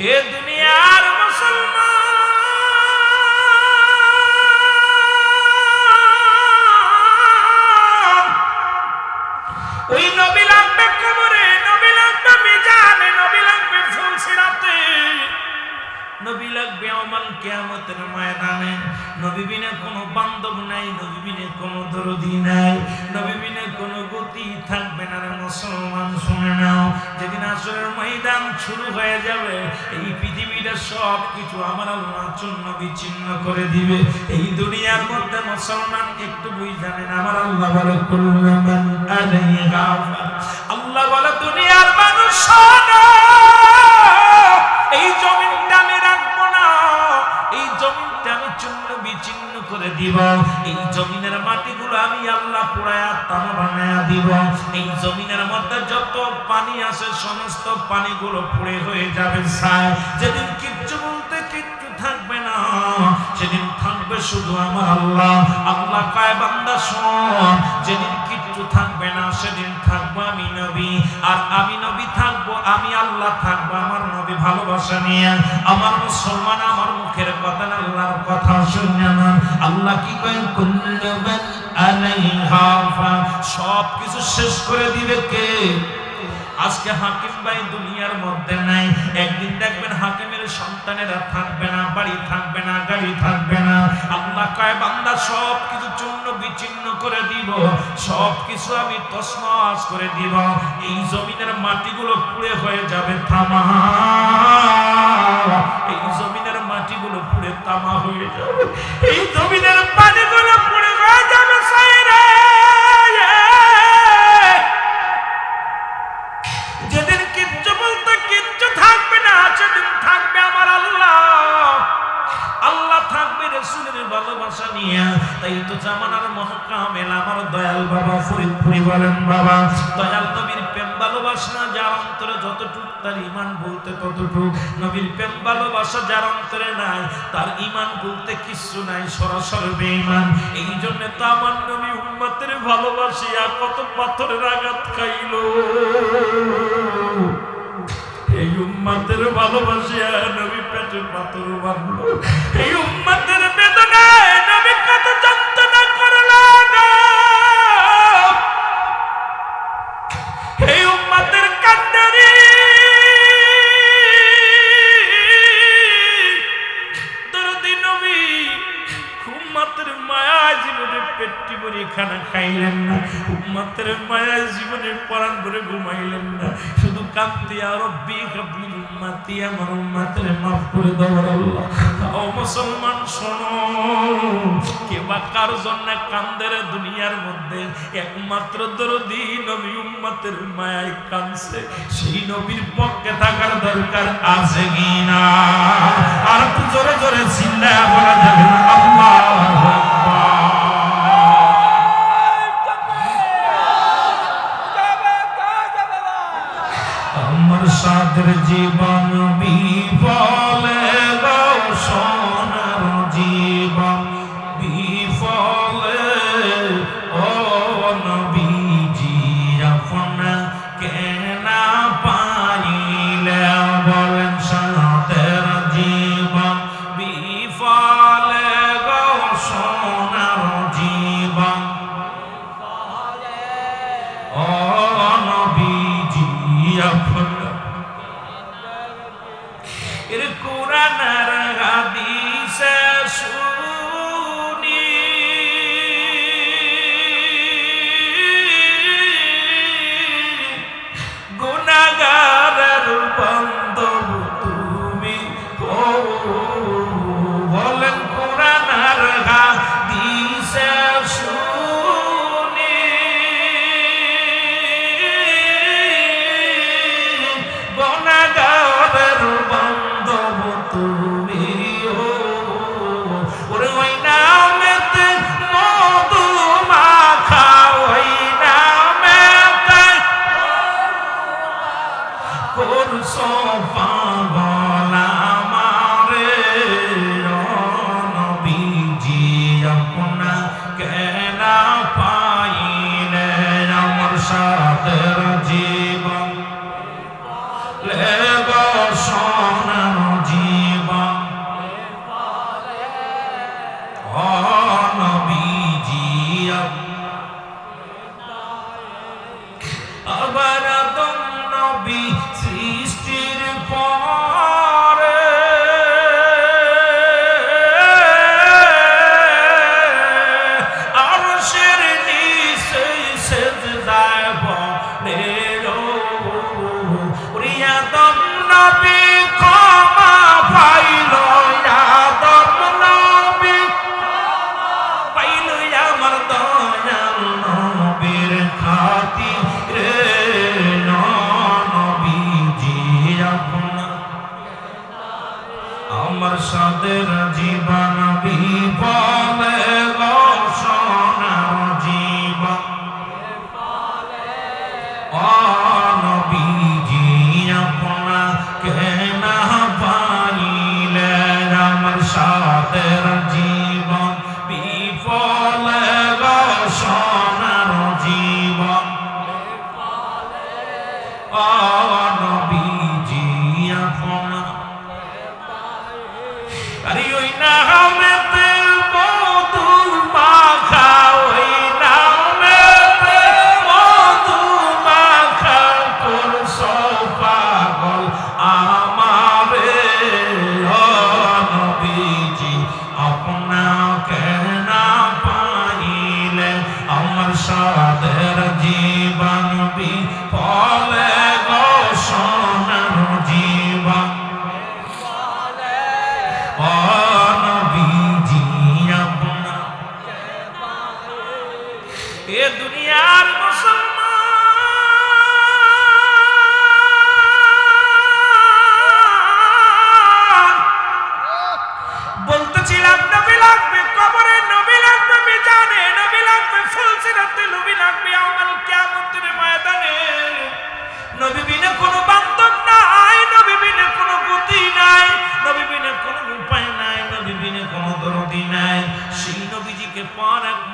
এ দুনিয়ার মুসলমান। ওই নবী লাগবে কবরে, নবী লাগবে মিজানে, নবী লাগবে ফুলসিরাতে নবী লাগবে অমাল কিয়ামতের ময়দানে। নবী বিনে কোনো বান্ধব নাই, নবী বিনে কোনো দরদি নাই, নবী বিনে কোনো গতি থাকবে মুসলমান শুনে নাও, যেদিন আসরের ময়দান শুরু হয়ে যাবে, এই পৃথিবীটা সব কিছু আমার আল্লাহ চূর্ণ বিচ্ছিন্ন করে দিবে। এই দুনিয়ার মধ্যে মুসলমান একটু বুঝ জানেন, আমার আল্লাহ বলে কুল্লুমান আল্লাহ বলে, দুনিয়ার মানুষ এই জমিনটা আমি রাখব না, এই জমিনটা আমি চূর্ণ বিচ্ছিন্ন করে দিব। তামা বানায়া দিব। এই জমিনের মধ্যে যত পানি আছে, সমস্ত পানিগুলো পুড়ে হয়ে যাবে ছাই যেদিন কিচ্ছু বলতে কিচ্ছু থাকবে না। সেদিন থাকবে শুধু আমার আল্লাহ। আল্লাহ কায়, বান্দা, শোন, যেদিন কিচ্ছু থাকবে না, সেদিন থাকব আমি নবী। আর আমি নবী থাকব, আমি আল্লাহ থাকব, আমার নবী ভালোবাসা নিয়ে। আমার মুসলমান, আমার মুখের কথা না আল্লাহর কথা শুনে আমার আল্লাহ কি কয়, কুল্লু। সব কিছু শেষ করে দিবে কে? আজকে হাকিম ভাই দুনিয়ার মধ্যে নাই। একদিন দেখবেন হাকিমের সন্তানেরা থাকবে না, বাড়ি থাকবে না, গাড়ি থাকবে না। আল্লাহ কয়, বান্দা সব কিছু চূর্ণ বিচ্ছিন্ন করে দিব। সব কিছু আমি তসমাস করে দিব। এই জমিনের মাটিগুলো পুড়ে হয়ে যাবে থামা এই জমিনের মাটিগুলো পুড়ে তামা হয়ে যাবে। এই জমিনের পানিগুলো পুড়ে তার ইমান বলতে ততটুক। নবীর প্রেম ভালোবাসা যার অন্তরে নাই, তার ইমান বলতে কিচ্ছু নাই, সরাসরি বেঈমান। এই জন্য তো আমার নবী উম্মতের ভালোবাসিয়া কত পাথরের আঘাত খাইলো। এই উম্মাদের ভালোবাসিয়া নবী পেটে পাথর বাঁধলো এই উম্মাদের বেদনায় খানা খাইলেন না, উম্মাতের মায়া জীবনে পরাণ ভরে ঘুমাইলেন না। শুধু কান্তি আর উম্মাতি, আমার উম্মাতের মাফ করে দাও আল্লাহ। মুসলমান, শোনো কার জন্য কান্দের দুনিয়ার মধ্যে? একমাত্র দরদি নবী উম্মাতের মায়ায় কানছে সেই নবীর পক্ষে থাকার দরকার আছে আর জোরে জোরে চিল্লায় যাবে না, আল্লাহু। আমার সাদের জীবন আরে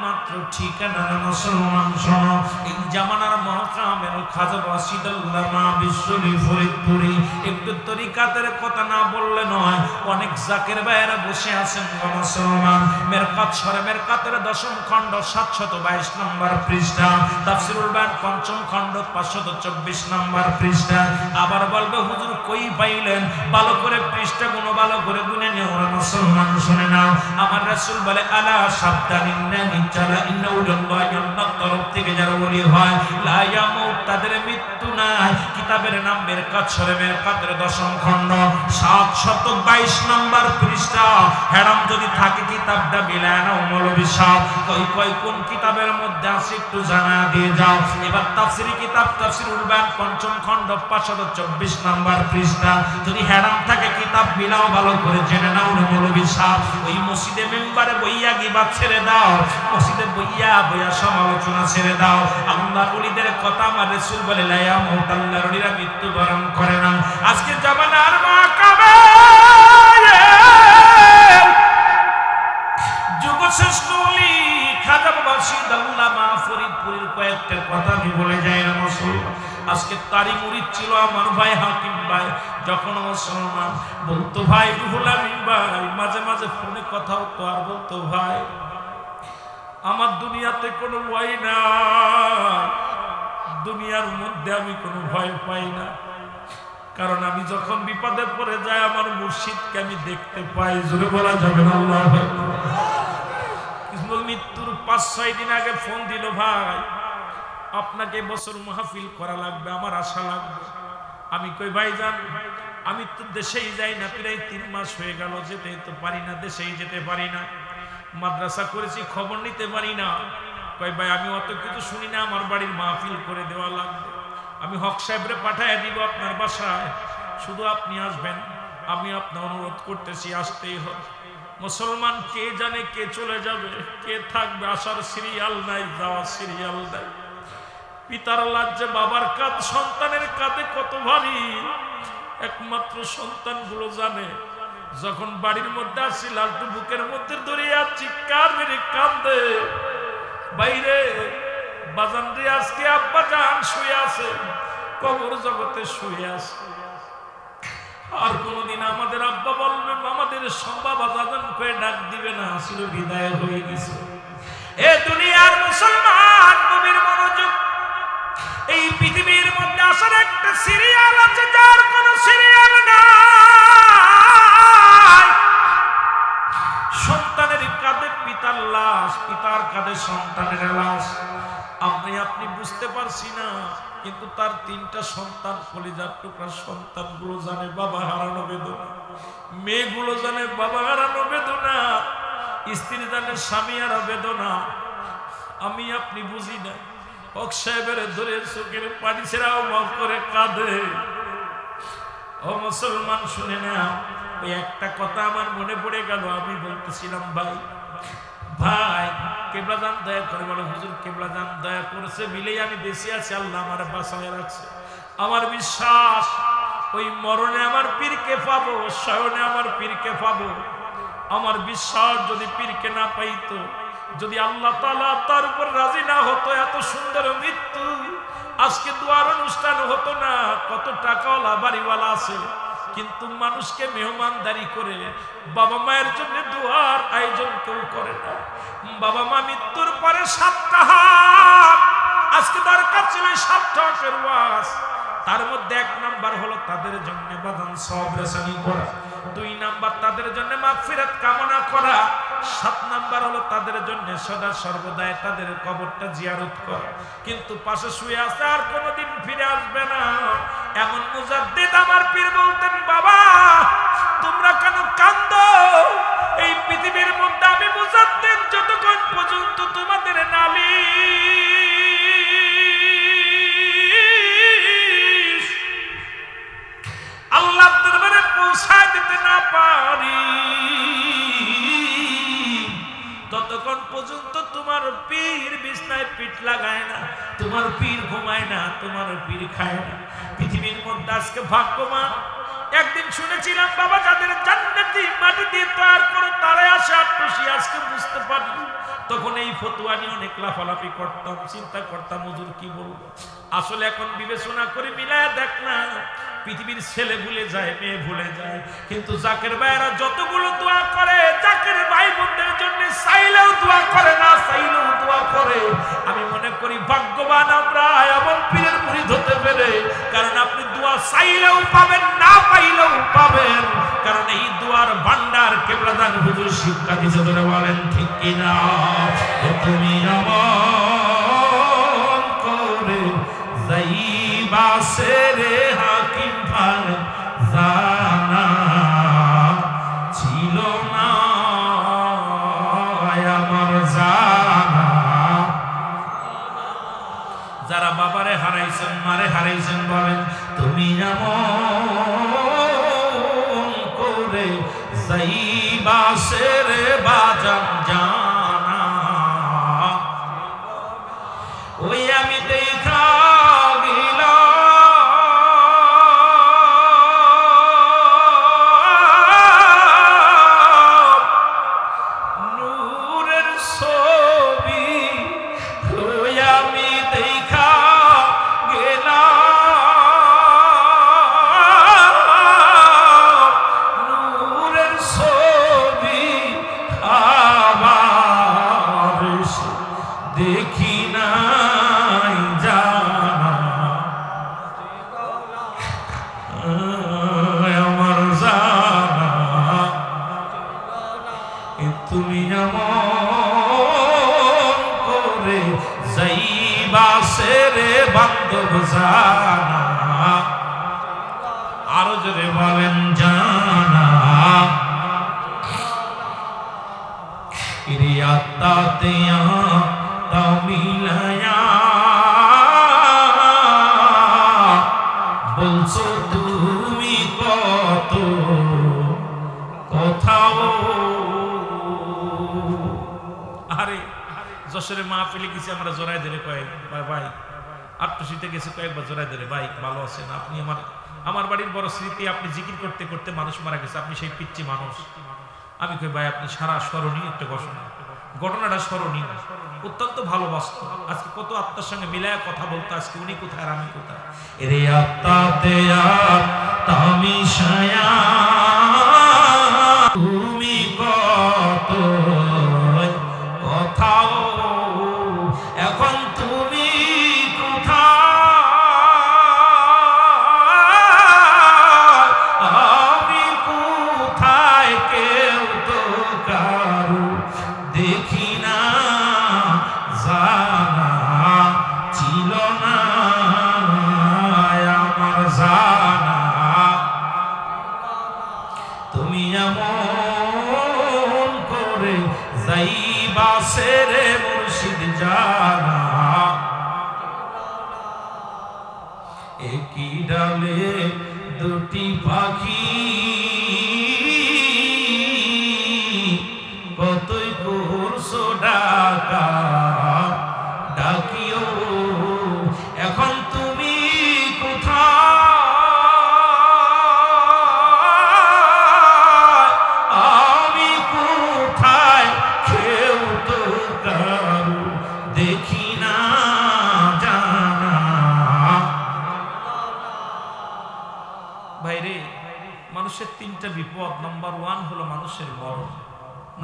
একমাত্র ঠিকানা মুসলমান শোনো। এই জামানার মহাকামের খাজা বাসিদুল্লাহ মা বিশ্বরী ফরিদপুরি। একটু তরিকাতের কথা না বললে নয়, অনেক জাকের বাইরে বসে আছেন মুসলমান। মেরকাত সরে মেরকাতের দশম খণ্ড সাতশত বাইশ নম্বর পৃষ্ঠা, তাফসিরুল বায়ান পঞ্চম খণ্ড পাঁচশত চব্বিশ নম্বর পৃষ্ঠা। আবার বলবে, হুজুর কই পাইলেন? ভালো করে পৃষ্ঠা গুলো ভালো করে গুনে নিও রে মুসলমান শুনে নাও আমার রাসূল বলে, আলা সাবধান ইন্নানি চালা ইন্না আল্লাহর তরফ থেকে যারা ওলি হয়, লা ইয়ামুত, তাদের মৃত্যু নাই। কিতাবের নাম মেরকাত সরে মেরকাতের দশম খণ্ড। সাতশত বাইশ নম্বর পৃষ্ঠা। হ্যারাম যদি থাকে কিতাবটা মিলায় না মৌলবী সাহেব। কই কই, কোন কিতাবের মধ্যে আছে একটু জানা দিয়ে যাও। এবার তাফসিরি কিতাব তাফসিরুল বায়ান পঞ্চম খণ্ড 524 নম্বর পৃষ্ঠা। যদি হ্যারাম থাকে ভালো করে জেনে নাও রে মৌলবী সাহেব। ওই মসজিদে মেম্বারে বইয়া ছেড়ে দাও। মসজিদে বইয়া বইয়া সমালোচনা ছেড়ে দাও। আল্লাহর ওলিদের কথা আমার বলে আল্লাহর ওলিরা মৃত্যুবরণ করে না। আজকে জামানার মা কাবে যুগশ্রেষ্ঠ অলি খাজা ফরিদপুরের কয়েকটা কথা আমি বলে যাই না মুসলমান আজকে তারি মুরিদ ছিল আমার ভাই হাকিম ভাই। যখন মুসলমান বলতো, ভাই রুহুল আমিন ভাই, মাঝে মাঝে ফোনে কথা হতো আর বলতো, ভাই, আমার দুনিয়াতে কোনো ভয় না। দুনিয়ার মধ্যে আমি কোনো ভয় পাই না। কারণ আমি যখন বিপদে পড়ে যাই, আমার মুর্শিদকে আমি দেখতে পাই। জোরে বলা যাবে না, আল্লাহ মৃত্যুর পাঁচ, ছয় দিন আগে ফোন দিল, ভাই আপনাকে বছর মাহফিল করা লাগবে, আমার আশা লাগবে। আমি কই, ভাই যান, আমি তো দেশেই যাই না, প্রায় তিন মাস হয়ে গেল, যেতে তো পারি না, দেশেই যেতে পারি না। মাদ্রাসা করেছি, খবর নিতে পারি না। কই, ভাই, আমি অত কিছু শুনি না, আমার বাড়ির মাহফিল করে দেওয়া লাগবে। আমি হক সাহেবরে পাঠায় দিব আপনার বাসায়। শুধু আপনি আসবেন, আমি আপনার অনুরোধ করতেছি, আসতেই হবে। মুসলমান কে জানে কে চলে যাবে, কে থাকবে, আসার সিরিয়াল নাই, যাওয়ার সিরিয়াল নাই। পিতার লাজ্জে বাবার কাঁধ সন্তানের কাঁধে কত ভারী। একমাত্র সন্তানগুলো জানে, যখন বাড়ির মধ্যে আসি, লালটু বুকের মধ্যে ধরিয়া চিৎকার মেরে কান্দে বাইরে বাজান রে, আজকে আব্বা শুয়ে আছে, কবর জগতে শুয়ে আছে। আর কোনদিন আমাদের আব্বা বলবে, আমাদের করে ডাক দিবে না বিদায় হয়ে গেছে। এ দুনিয়ার মুসলমান, নবীর মনোযোগ এই পৃথিবীর মধ্যে আসার একটা সিরিয়াল আছে, যার কোন সিরিয়াল নাই। সন্তানের কাঁধে পিতার লাশ, পিতার কাঁধে সন্তানের লাশ। আপনি আপনি বুঝতে পারছি না, কিন্তু তার তিনটা সন্তান, কলিজার টুকরা সন্তানগুলো জানে বাবা হারানো বেদনা, মেয়েগুলো জানে বাবা হারানো বেদনা, স্ত্রী জানে স্বামী হারা বেদনা। আমি, আপনি বুঝি না সাহেবের ধরে পানি করে কাঁদে। মুসলমান, শুনে ওই একটা কথা আমার মনে পড়ে গেল, আমি বলতেছিলাম, ভাই ভাই করে হুজুর দয়া মিলেই আমি আছি, আল্লাহ আমার আমার বিশ্বাস, ওই মরণে আমার পীরকে পাবো, শয়নে আমার পীরকে পাবো। আমার বিশ্বাস, যদি পীরকে না পাইতো যদি আল্লাহ তালা তার উপর রাজি না হতো, এত সুন্দর মৃত্যু, আজকে দুয়ার অনুষ্ঠান হতো না, কত টাকাওয়ালা বাড়িওয়ালা আছে। কিন্তু মানুষকে মেহমানদারি করে বাবা মায়ের জন্য দুয়ার আয়োজন কেউ করে না। বাবা মা মৃত্যুর পরে সাতটা হাত, আজকে দরকার ছিল সাতটা হাতের ওয়াজ। তার মধ্যে এক নাম্বার হলো তাদের জন্য বাদান সব রেশানি করা। দুই নাম্বার তাদের জন্য মাগফিরাত কামনা করা। সাত নাম্বার হলো তাদের জন্য সদা সর্বদাই তাদের কবরটা জিয়ারত করা। কিন্তু পাশে শুয়ে আছে আর কোনোদিন ফিরে আসবে না। এমন মুজাদ্দিদ আমার পীর বলতেন, বাবা, তোমরা কেন কান্দ এই পৃথিবীর মধ্যে আমি মুজাদ্দিদ যতক্ষণ পর্যন্ত তোমাদের নালিশ আল্লাহ দরবারে পৌঁছায় দিতে না পারি। ততক্ষণ পর্যন্ত তোমার পীর বিছনায় পিঠ লাগায় না, তোমার পীর ঘুমায় না, তোমার পীর খায় না। পৃথিবীর মধ্যে আজকে ভাগ্যবান। একদিন শুনেছিলাম, বাবা যাদের জান্নাতি মাটি দিয়ে তৈরি করে তারাই আসে আত্মসী আজকে বুঝতে পারি তখন এই ফতুয়া নিয়ে অনেক লাফালাফি করতাম, চিন্তা করতাম, হুজুর কি বলব? আসলে এখন বিবেচনা করে মিলায় দেখ না, পৃথিবীর ছেলে ভুলে যায়, মেয়ে ভুলে যায়। কিন্তু জাকের ভাইয়েরা যতগুলো দোয়া করে, জাকের ভাই বোনদের জন্য চাইলেও দোয়া করে না, চাইলেও দোয়া করে। আমি মনে করি ভাগ্যবান আমরা, এমন পীরের মুড়ি ধরতে পেরে, কারণ আপনি দোয়া চাইলেও পাবেন, না পাইলেও পাবেন। কারণ এই দোয়ার ভান্ডার কেবলাদান হুজুর শিক্ষা দিতে ধরে বলেন, ঠিক কিনা? তুমি আমার করে যাইবা সেরে হাকিম ভাই, জানা ছিল না। আমার জানা। যারা বাবারে হারাইছেন, মারে হারাইছেন বলেন, তুমি এমন মাহফিলে গেছি, আমরা জোড়াই ধরে কয়েক ভাই? আটটুসিতে গেছে, কয়েকবার জোড়াই ধরে, ভাই, ভালো আছেন? আপনি আমার আমার বাড়ির বড় স্মৃতি, আপনি জিকির করতে করতে মানুষ মারা গেছে, আপনি সেই পিচ্ছি মানুষ। আমি কই, ভাই, আপনি সারা স্মরণীয় একটা ঘটনা। ঘটনাটা স্মরণীয়, অত্যন্ত ভালোবাসত আজকে কত আত্মার সঙ্গে মিলায় কথা বলতো, আজকে উনি কোথায় আর আমি কোথায়? রে আত্মাতে তামি তুমি কত বিপদ নাম্বার ওয়ান হলো মানুষের মরণ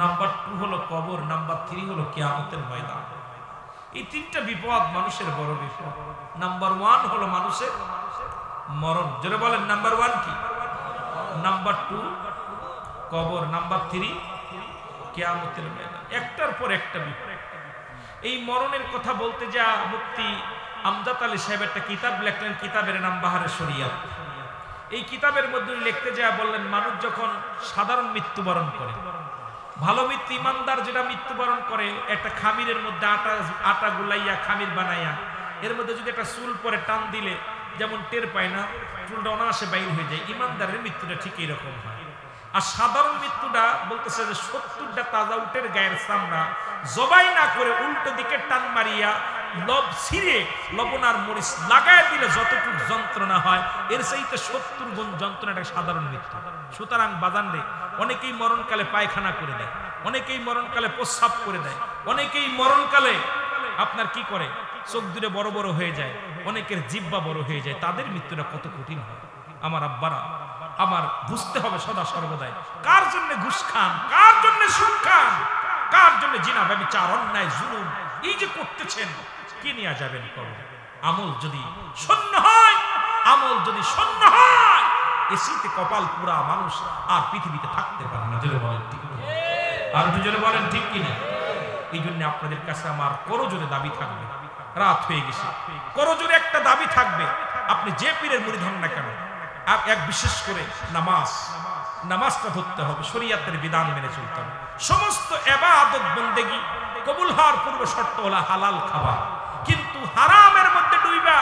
নাম্বার টু হলো কবর নাম্বার থ্রি হলো কেয়ামতের ময়দান। এই তিনটা বিপদ মানুষের বড় বিপদ। নাম্বার ওয়ান হলো মানুষের মরণ। যেটা বলেন নাম্বার ওয়ান কি? নাম্বার টু কবর। নাম্বার থ্রি কেয়ামতের ময়দান। একটার পর একটা বিপদ। এই মরণের কথা বলতে যা মুক্তি আমজাদ আলী সাহেব একটা কিতাব লেখলেন, কিতাবের নাম বাহারে শরিয়াত। এই কিতাবের মধ্যে লিখতে যা বললেন, মানুষ যখন সাধারণ মৃত্যুবরণ করে, ভালো মৃত্যু ইমানদার যেটা মৃত্যুবরণ করে, একটা খামিরের মধ্যে আটা আটা গুলাইয়া, খামির বানাইয়া, এর মধ্যে যদি একটা চুল পরে টান দিলে, যেমন টের পায় না, চুলটা অনায়াসে বাইর হয়ে যায়, ইমানদারের মৃত্যুটা ঠিক এইরকম হয়। আর সাধারণ মৃত্যুটা বলতেছে যে, সত্তরটা তাজা উটের গায়ের চামড়া, জবাই না করে উল্টো দিকে টান মারিয়া লব ছিঁড়ে লবণ আর মরিচ লাগায় দিলে যতটুকু যন্ত্রণা হয়, এর চাইতে সত্তর গুণ যন্ত্রণাটা সাধারণ মৃত্যু সুতরাং বাজান রে অনেকেই মরণকালে পায়খানা করে দেয়, অনেকেই মরণকালে প্রস্রাব করে দেয়, অনেকেই মরণকালে আপনার কি করে? চোখ দূরে বড় বড় হয়ে যায়, অনেকের জিব্বা বড় হয়ে যায়, তাদের মৃত্যুটা কত কঠিন হয়। আমার আব্বারা, আমার বুঝতে হবে সদা সর্বদাই, কার জন্য ঘুষ খান, কার জন্য সুদ খান, কার জন্য জিনা, ব্যবচার, অন্যায়, জুলুম, এই যে করতেছেন কি নিয়ে যাবেন কবর? আমল যদি শূন্য হয়, আমল যদি শূন্য হয় এসিতে কপাল পুরা মানুষ আর পৃথিবীতে থাকতে পারে না। জোরে বলেন ঠিক? আর দুজনে বলেন ঠিক কিনা? এই জন্য আপনাদের কাছে আমার করজোরে দাবি থাকবে। রাত হয়ে গেছে। করজোরে একটা দাবি থাকবে। আপনি যে পীরের মুড়ি ধন না কেন এক বিশেষ করে নামাজ। নামাজটা ধরতে হবে, শরীয়তের বিধান মেনে চলতে হবে। সমস্ত এবাদত বন্দেগী, কবুল হওয়ার পূর্ব শর্ত হলো হালাল খাবার। হারামের মধ্যে ডুইবা,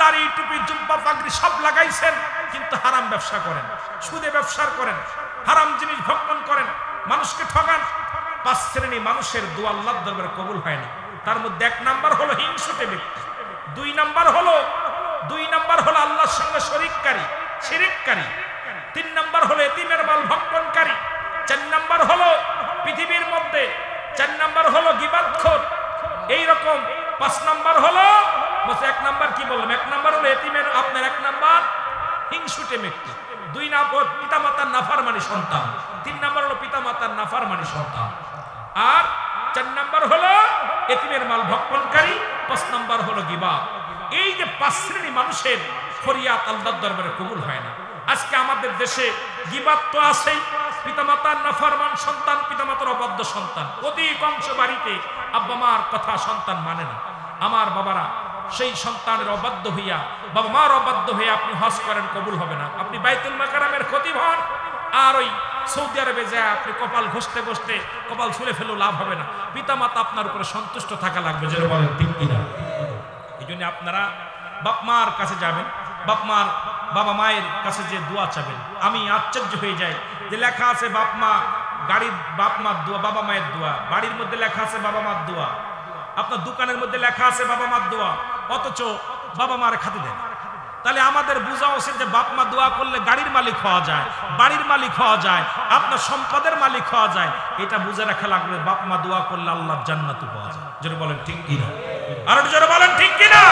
দাড়ি, টুপি জুম্পা পাগড়ি সব লাগাইছেন, কিন্তু হারাম ব্যবসা করেন। সুদে ব্যবসার করেন, হারাম জিনিস ভক্ষণ করেন, মানুষকে ঠগান। পাঁচ শ্রেণি মানুষের দোয়া আল্লাহ দরবারে কবুল হয় না। তার মধ্যে এক নাম্বার হলো হিংসুটে ব্যক্তি। দুই নাম্বার হলো, দুই নাম্বার হলো আল্লাহর সঙ্গে শরিককারী, শিরিককারী। তিন নাম্বার হলো এতিমের মাল ভক্ষণকারী। চার নাম্বার হলো পৃথিবীর মধ্যে, চার নাম্বার হলো গিবাদখোর। এই রকম পাঁচ নাম্বার হলো এক নাম্বার কি বললাম? এক নাম্বার হলো এতিমের, আপনার এক নাম্বার হিংসুটে ব্যক্তি দুই নাম্বার পিতামাতার নাফারমানি সন্তান। তিন নাম্বার হলো পিতামাতার নাফারমানি সন্তান। আর চার নাম্বার হলো এতিমের মাল ভক্ষণকারী, পাঁচ নাম্বার হলো গিবা। এই যে পাঁচ শ্রেণি মানুষের ফরিয়াত আল্লাহর দরবারে কবুল হয় না। আজকে আমাদের দেশে গিবাত তো আছেই। পিতামাতার নাফারমান সন্তান, পিতামাতার অবাধ্য সন্তান। অধিকাংশ বাড়িতে আব্বা মার কথা সন্তান মানে না। আমার বাবারা, সেই সন্তানের অবাধ্য হইয়া, বাবা মার অবাধ্য হয়ে আপনি হজ করেন, কবুল হবে না। আপনি বাইতুল মাকারামের ক্ষতি হন, আর ওই সৌদি আরবে যায় আপনি কপাল ঘষতে ঘষতে কপাল ছুলে ফেলেও লাভ হবে না। পিতা মাতা আপনার উপরে সন্তুষ্ট থাকা লাগবে, যেন বলেন ঠিক কিনা। এই জন্য আপনারা বাপ মার কাছে যাবেন, বাপ মার বাবা মায়ের কাছে যে দোয়া চাবেন। আমি আশ্চর্য হয়ে যাই যে লেখা আছে বাপ মা, গাড়ির বাপ মার দোয়া, বাবা মায়ের দোয়া, বাড়ির মধ্যে লেখা আছে বাবা মার দোয়া। আপনার দোকানের মধ্যে লেখা আছে বাবা মার দোয়া। অথচ বাবা মার খাতে দেন তাহলে আমাদের বোঝা উচিত যে বাপ মা দোয়া করলে গাড়ির মালিক হওয়া যায়, বাড়ির মালিক হওয়া যায়, আপনার সম্পদের মালিক হওয়া যায়। এটা বুঝে রাখা লাগবে, বাপ মা দোয়া করলে আল্লাহ জান্নাতু পাওয়া যায়। জোরে বলেন ঠিক কিনা? আর জোরে বলেন ঠিক কিনা?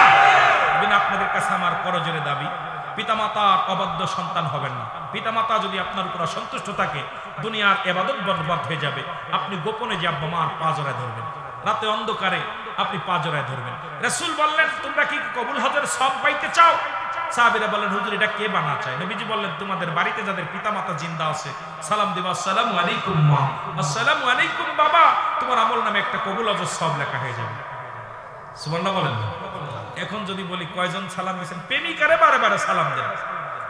বিনা আপনাদের কাছে আমার করজোরে দাবি, পিতামাতার অবাধ্য সন্তান হবেন না। পিতামাতা যদি আপনার উপর সন্তুষ্ট থাকে, দুনিয়ার এবাদত বরবাদ হয়ে যাবে। আপনি গোপনে যে আব্বা মার পা জড়ায় ধরবেন। রাতে অন্ধকারে আপনি পা জড়ায় ধরবেন। রসুল বললেন, তোমরা কি কবুল হজের সব পাইতে চাও? সাহাবিরা বললেন, হুজুর, এটা কে বানা চায় নবীজি বললেন, তোমাদের বাড়িতে যাদের পিতামাতা জিন্দা আছে, সালাম দিবা, আসসালামু আলাইকুম, মা। আসসালামু আলাইকুম, বাবা। তোমার আমল নামে একটা কবুল হজের সব লেখা হয়ে যাবে। সুবর্ণা বলেন? এখন যদি বলি কয়জন সালাম দিয়েছেন, প্রেমিকারে বারে বারে সালাম দেন।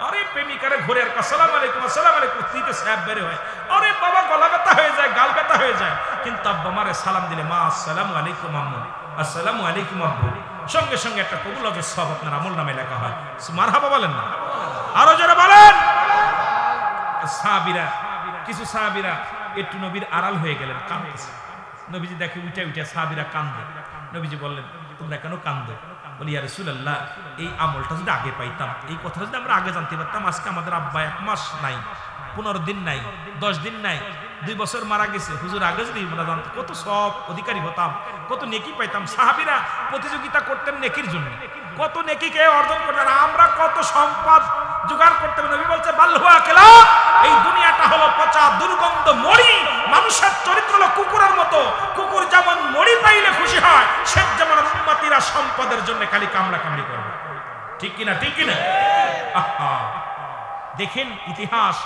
আরে প্রেমিকারে ঘুরে আর আসসালাম আলাইকুম আসসালাম আলাইকুম। দিতে স্যাপ বেড়ে হয়। আরে বাবা, গলা ব্যথা হয়ে যায়, গাল ব্যথা হয়ে যায়। কিন্তু আব্বা মারে সালাম দিলে, মা, আসসালামু আলাইকুম, আম্মু। আসসালামু আলাইকুম, আব্বু। সঙ্গে সঙ্গে একটা কবুল হজের সব আপনার আমল নামে লেখা হয়। মারহাবা বলেন না। আরও যারা বলেন। সাহাবিরা, কিছু সাহাবিরা একটু নবীর আড়াল হয়ে গেলেন, কাঁদতেছে। নবীজি দেখে উঠে উঠে সাহাবিরা কান্দে। নবীজি বললেন, তোমরা কেন কান্দো? বলি আর সুলাল্লাহ এই আমলটা যদি আগে পাইতাম, এই কথাটা যদি আমরা আগে জানতে পারতাম, আজকে আমাদের আব্বা এক মাস নাই, পনেরো দিন নাই, দশ দিন নাই, দুই বছর মারা গেছে। হুজুর আগে যদি কত সব অধিকারী হতাম, কত নেকি পাইতাম। সাহাবিরা প্রতিযোগিতা করতেন নেকির জন্য। কত নেকি কে অর্জন করতেন আমরা কত সম্পদ জোগাড় করতে নবী বলছে বাল্হুয়া কেলা, এই দুনিয়াটা হলো পচা দুর্গন্ধ মরি মানুষের চরিত্র হলো কুকুরের মতো। কুকুর যেমন মরি পাইলে খুশি হয় সে যেমন উম্মতিরা সম্পদের জন্য খালি কামড়া কামড়ি করবে। ঠিক কিনা ঠিক কিনা? দেখেন, ইতিহাস।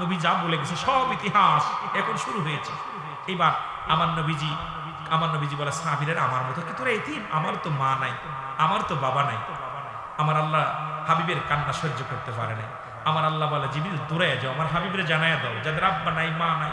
নবী যা বলে গেছে, সব ইতিহাস এখন শুরু হয়েছে। এবার আমার নবীজি আমার নবীজি বলে, সাহাবিরের, আমার মতো কি তোরা এতিম? আমার তো মা নাই, আমার তো বাবা নাই। আমার আল্লাহ হাবিবের কান্না সহ্য করতে পারে নাই। আমার আল্লাহ বলে, জিবিল, দূরে যাও। আমার হাবিবের জানায় দাও, যাদের আব্বা নাই, মা নাই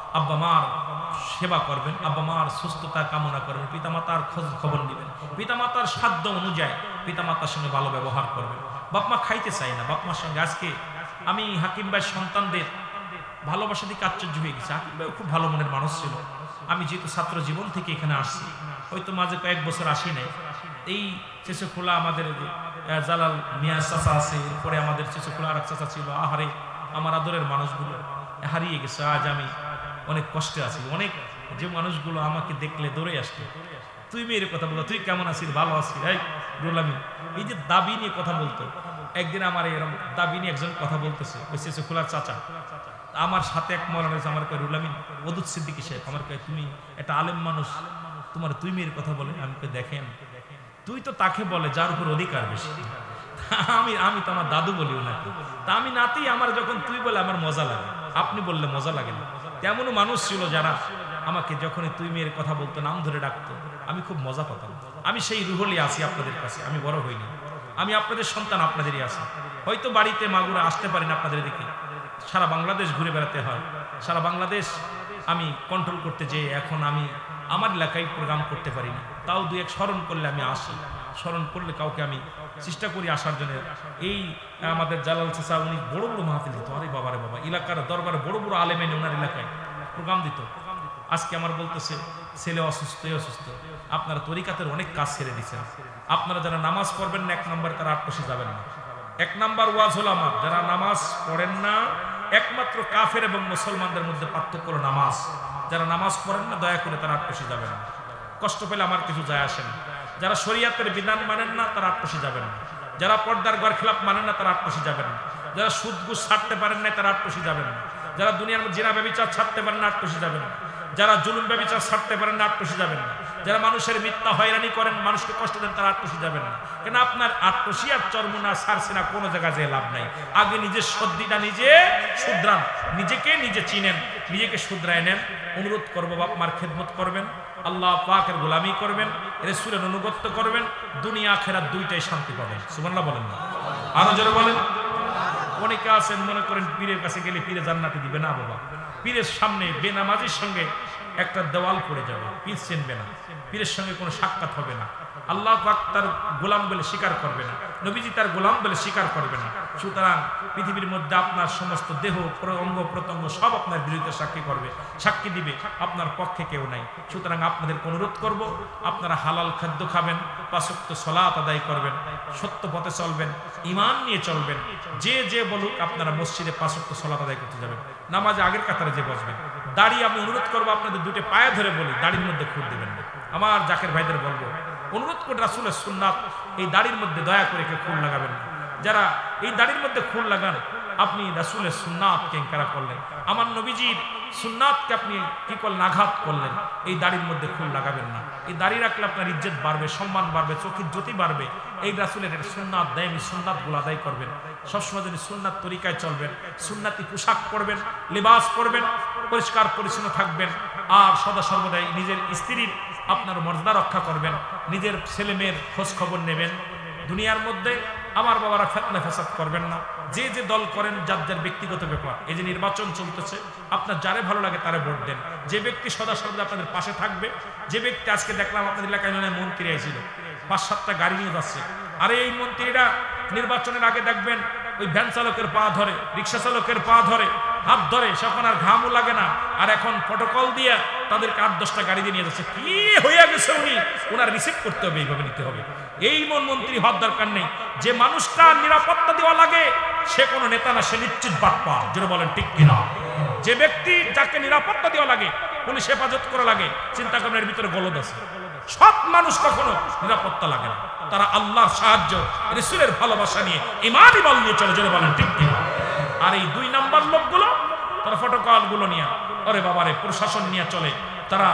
আব্বা মার সেবা করবেন, আব্বা মার সুস্থতা কামনা করবেন, পিতামাতার খোঁজ খবর নেবেন। পিতামাতার সাধ্য অনুযায়ী পিতামাতার সঙ্গে ভালো ব্যবহার করবেন। বাপমা খাইতে চাই না, বাপ মার সঙ্গে আজকে আমি হাকিম ভাই সন্তানদের ভালোবাসা দিকে আশ্চর্য হয়ে গেছে। হাকিম ভাই খুব ভালো মনের মানুষ ছিল। আমি যেহেতু ছাত্র জীবন থেকে এখানে আসছি, হয়তো মাঝে কয়েক বছর আসি নাই। এই চেষে খোলা আমাদের জালাল মিয়া চাচা আছে, এরপরে আমাদের চেষে খোলা আর চাচা ছিল। আহারে, আমার আদরের মানুষগুলো হারিয়ে গেছে। আজ আমি অনেক কষ্টে আছি, অনেক যে মানুষগুলো আমাকে দেখলে দৌড়ে আসতো। তুই মেয়ের কথা বলো, তুই কেমন আছিস? ভালো আছিস? এই রুলামি এই যে দাবি নিয়ে কথা বলতো, একদিন আমার এরকম দাবি নিয়ে একজন কথা বলতেছে ওই চেষে খোলার চাচা। আমার সাথে এক মনে হয়েছে আমার কয় রুলামিন ওদুত সিদ্দিকী সাহেব। আমার কয়, তুমি একটা আলেম মানুষ, তোমার তুই মেয়ের কথা বলে? আমি কই, দেখেন, তুই তো তাকে বলে যার উপর অধিকার বেশি। আমি আমি তো আমার দাদু বলি ওনাকে তা আমি নাতি, আমার যখন তুই বলে আমার মজা লাগে। আপনি বললে মজা লাগে না। তেমনও মানুষ ছিল যারা আমাকে যখনই তুই মেয়ের কথা বলতো, নাম ধরে ডাকতো। আমি খুব মজা পাতাম। আমি সেই রুহলি আছি আপনাদের কাছে, আমি বড় হইনি। আমি আপনাদের সন্তান, আপনাদেরই আছি। হয়তো বাড়িতে মাগুরা আসতে পারেন আপনাদের দিকে। সারা বাংলাদেশ ঘুরে বেড়াতে হয়। সারা বাংলাদেশ আমি কন্ট্রোল করতে যেয়ে এখন আমি আমার এলাকায় প্রোগ্রাম করতে পারি না। তাও দু এক স্মরণ করলে আমি আসি। স্মরণ করলে কাউকে আমি চেষ্টা করি আসার জন্য। এই আমাদের জালাল চেষা উনি বড় বড় মাহফিল দিত। আরে বাবারে বাবা, এলাকার দরবারে বড় বড় আলেমেন ওনার এলাকায় প্রোগ্রাম দিত। আজকে আমার বলতেছে, ছেলে অসুস্থ অসুস্থ। আপনারা তরিকাতের অনেক কাজ ছেড়ে দিচ্ছেন আপনারা যারা নামাজ পড়বেন না, এক নম্বর তারা আটপশে যাবেন না। এক নাম্বার ওয়াজ হলো আমার, যারা নামাজ পড়েন না, একমাত্র কাফের এবং মুসলমানদের মধ্যে পার্থক্য নামাজ। যারা নামাজ পড়েন না, দয়া করে তারা আটপশে যাবে না। কষ্ট পেলে আমার কিছু যায় আসে না। যারা শরিয়াতের বিধান মানেন না, তারা আটপশে যাবেন যারা পর্দার গড় খিলাপ মানেন না, তারা আটপশে যাবেন যারা সুদগুজ ছাড়তে পারেন না তারা আটপশে যাবেন যারা দুনিয়ার জিনা ব্যবচার ছাড়তে পারেন না, আটপশে যাবেন যারা জুলুম ব্যবচার ছাড়তে পারেন না, আটপশে যাবেন না। যারা মানুষের মিথ্যা হয়রানি করেন, মানুষকে কষ্ট দেন, তারা আটপশে যাবেন না। কেন আপনার আটপশি আর চর্মনা সারছে না কোনো জায়গায় যেয়ে লাভ নাই। আগে নিজের সর্দিটা নিজে শুধরান। নিজেকে নিজে চিনেন, নিজেকে শুধরায় নেন। অনুরোধ করব, বাপ মার খেদমত করবেন। আল্লাহ পাকের গোলামি করবেন। রেসুলের অনুগত্য করবেন। দুনিয়া খেরাত দুইটাই শান্তি পাবেন। সুবর্ণা বলেন না। আরও জোরে বলেন। অনেকে আছেন, মনে করেন, পীরের কাছে গেলে পীরে জান্নাতি দিবে না বাবা। পীরের সামনে বেনামাজির সঙ্গে একটা দেওয়াল পড়ে যাবে পীর চিনবে না পীরের সঙ্গে কোনো সাক্ষাৎ হবে না আল্লাহ পাক তার গোলাম বলে স্বীকার করবে না। নবীজি তার গোলাম বলে স্বীকার করবে না। সুতরাং পৃথিবীর মধ্যে আপনার সমস্ত দেহ, অঙ্গ, প্রত্যঙ্গ সব আপনার বিরুদ্ধে সাক্ষী করবে, সাক্ষী দিবে। আপনার পক্ষে কেউ নাই। সুতরাং আপনাদের অনুরোধ করব, আপনারা হালাল খাদ্য খাবেন পাশক্ত সলাত আদায় করবেন, সত্য পথে চলবেন ইমান নিয়ে চলবেন। যে যে বলুক আপনারা মসজিদে পাশক্ত সলাত আদায় করতে যাবেন। নামাজে আগের কাতারে যে বসবেন। দাড়ি আমি অনুরোধ করব আপনাদের দুটো পায়ে ধরে বলি, দাড়ির মধ্যে খুঁড় দেবেন আমার জাকের ভাইদের বলব অনুরোধ করে রাসুলের সুন্নাত এই দাড়ির মধ্যে দয়া করে কেউ খুন লাগাবেন না। যারা এই দাড়ির মধ্যে খুন লাগান, আপনি রাসুলের সুন্নাত কেঙ্কারা করলেন। আমার নবীজির সুন্নাতকে আপনি কি করলেন? আঘাত করলেন। এই দাড়ির মধ্যে খুন লাগাবেন না। এই দাড়ি রাখলে আপনার ইজ্জত বাড়বে, সম্মান বাড়বে, চোখের জ্যোতি বাড়বে। এই রাসুলের সুন্নাত দেয়নি সুন্নাতগুলো আদায় করবেন। সবসময় যদি সুন্নাত তরিকায় চলবেন, সুন্নাতি পোশাক পরবেন, লেবাস পরবেন, পরিষ্কার পরিচ্ছন্ন থাকবেন, আর সদা সর্বদাই নিজের স্ত্রীর আপনার মর্যাদা রক্ষা করবেন, নিজের ছেলে মেয়ের খোঁজ খবর নেবেন। দুনিয়ার মধ্যে আমার বাবারা ফেতনা ফেসাদ করবেন না। যে যে দল করেন, যার যার ব্যক্তিগত ব্যাপার। এই যে নির্বাচন চলতেছে, আপনার যারে ভালো লাগে তারে ভোট দেন। যে ব্যক্তি সদা সর্বদা আপনাদের পাশে থাকবে, যে ব্যক্তি আজকে দেখলাম আপনাদের এলাকায় মনে মন্ত্রী আইছিল পাঁচ সাতটা গাড়ি নিয়ে যাচ্ছে। আরে এই মন্ত্রীরা নির্বাচনের আগে দেখবেন ওই ভ্যান চালকের পা ধরে, রিক্সা চালকের পা ধরে, হাত ধরে তখন আর ঘামও লাগে না। আর এখন প্রটোকল দিয়ে তাদেরকে আট, দশটা গাড়ি দিয়ে নিয়ে যাচ্ছে। কি হইয়া গেছে উনি? ওনার রিসিভ করতে হবে, এইভাবে নিতে হবে। এই মন মন্ত্রী হওয়ার দরকার নেই। যে মানুষটা নিরাপত্তা দেওয়া লাগে, সে কোনো নেতা না, সে নিশ্চিত বাটপা যেটা বলেন, ঠিক কিনা? যে ব্যক্তি যাকে নিরাপত্তা দেওয়া লাগে পুলিশ হেফাজত করা লাগে। চিন্তা করেন এর ভিতরে গলদ আছে। সব মানুষ কখনো নিরাপত্তা লাগে না। তারা আল্লাহর সাহায্য, রিসুলের ভালোবাসা নিয়ে ইমানই বল নিয়ে চলে চলে বলেন, ঠিক কিনা? আর এই দুই নাম্বার লোকগুলো, তারা ফটোকলগুলো নিয়ে অরে বাবা রে, প্রশাসন নিয়ে চলে। তারা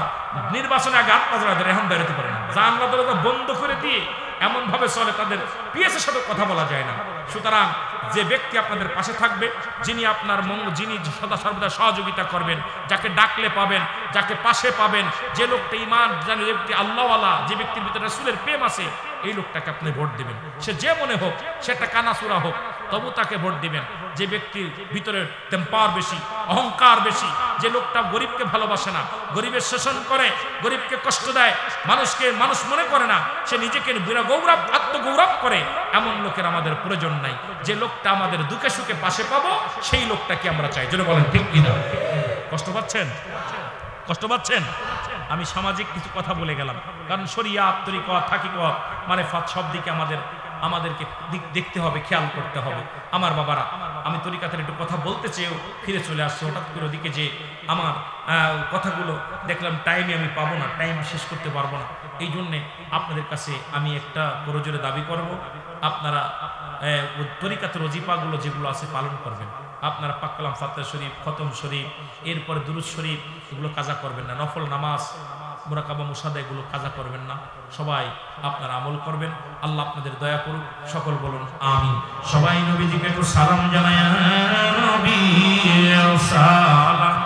নির্বাচনে আগে ধরে এখন বেরোতে পারে না। জানলা দরজা বন্ধ করে দিয়ে এমন ভাবে চলে তাদের পিএসের সাথে কথা বলা যায় না। সুতরাং যে ব্যক্তি আপনাদের পাশে থাকবে, যিনি আপনার মঙ্গল যিনি সদা সর্বদা সহযোগিতা করবেন, যাকে ডাকলে পাবেন, যাকে পাশে পাবেন, যে লোকটা ইমান জানে যে ব্যক্তি আল্লাহওয়ালা, যে ব্যক্তির ভিতরে সুলের প্রেম আছে, এই লোকটাকে আপনি ভোট দেবেন। সে যে মনে হোক, সেটা কানাসুরা হোক তবু তাকে ভোট দিবেন। যে ব্যক্তির ভিতরে টেম্পার বেশি, অহংকার বেশি, যে লোকটা গরিবকে ভালোবাসে না, গরিবের শোষণ করে, গরিবকে কষ্ট দেয়, মানুষকে মানুষ মনে করে না, সে নিজেকে গৌরব, আত্মগৌরব করে, এমন লোকের আমাদের প্রয়োজন নাই। যে লোকটা আমাদের দুঃখে সুখে পাশে পাবো, সেই লোকটাকে আমরা চাই। যদি বলেন, ঠিক কিনা? কষ্ট পাচ্ছেন? কষ্ট পাচ্ছেন? আমি সামাজিক কিছু কথা বলে গেলাম। কারণ শরিয়া তরিকত থাকিকত মানে সব দিকে আমাদের আমাদেরকে দেখতে হবে, খেয়াল করতে হবে। আমার বাবারা, আমি তরিকাতের একটু কথা বলতে চেয়েও ফিরে চলে আসছে। হঠাৎ করে ওদিকে যে আমার কথাগুলো দেখলাম টাইমে আমি পাবো না টাইম শেষ করতে পারব না। এই জন্যে আপনাদের কাছে আমি একটা করজোরে দাবি করব। আপনারা তরিকাতের অজিপাগুলো যেগুলো আছে পালন করবেন। আপনারা পাক্কালাম ফাতে শরীফ, খতম শরীফ, এরপরে দুরুদ শরীফ, এগুলো কাজা করবেন না। নফল নামাজ মোরাকাবা মুসাদা, এগুলো কাজা করবেন না। সবাই আপনার আমল করবেন। আল্লাহ আপনাদের দয়া করুন সকল বলুন আমি সবাই নবীজিকে একটু সালাম জানায় নবী সালাম